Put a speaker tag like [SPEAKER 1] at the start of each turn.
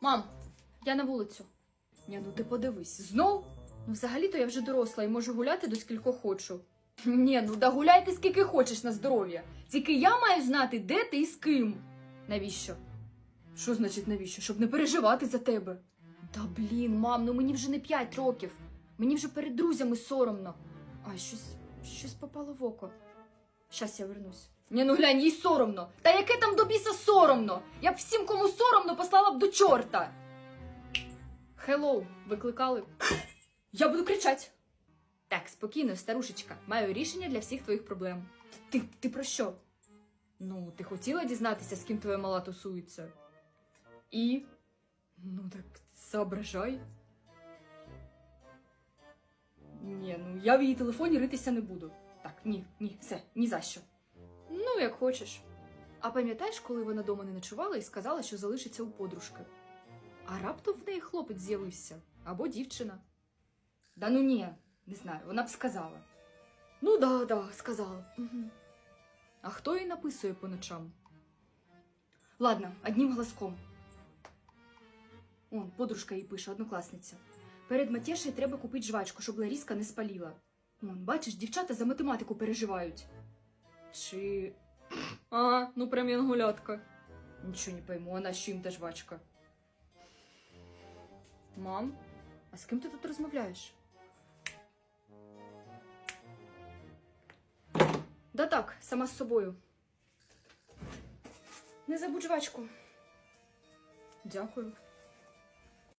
[SPEAKER 1] Мам, я на вулицю. Ні, ну ти подивись, знов? Ну, взагалі-то я вже доросла і можу гуляти до скільки хочу. Ні, ну да гуляйте скільки хочеш на здоров'я. Тільки я маю знати, де ти і з ким. Навіщо? Що значить навіщо? Щоб не переживати за тебе. Та блін, мам, ну мені вже не 5 років. Мені вже перед друзями соромно. Ай, щось, щось попало в око. Щас я вернусь. Ні, ну глянь, їй соромно. Та яке там до біса соромно? Я б всім, кому соромно, послала б до чорта. Хеллоу, викликали. Я буду кричать. Так, спокійно, старушечка. Маю рішення для всіх твоїх проблем. Ти, ти про що? Ну, ти хотіла дізнатися, з ким твоя мала тусується? І. Ну так соображай. Ні, ну я в її телефоні ритися не буду. Так, ні, ні, все, ні за що. Ну, як хочеш. А пам'ятаєш, коли вона дома не ночувала і сказала, що залишиться у подружки? А раптом в неї хлопець з'явився або дівчина. Да ну ні, не знаю, вона б сказала. Ну да, да, сказала. Угу. А хто їй написує по ночам? Ладно, одним глазком. Он, подружка їй пише, однокласниця. Перед Матєшею треба купити жвачку, щоб Ларіска не спаліла. Он, бачиш, дівчата за математику переживають. Чи. А, ну прям янгулятка. Нічого не пойму, а на що їм та жвачка? Мам, а з ким ти тут розмовляєш? Да так, сама з собою. Не забудь жвачку. Дякую.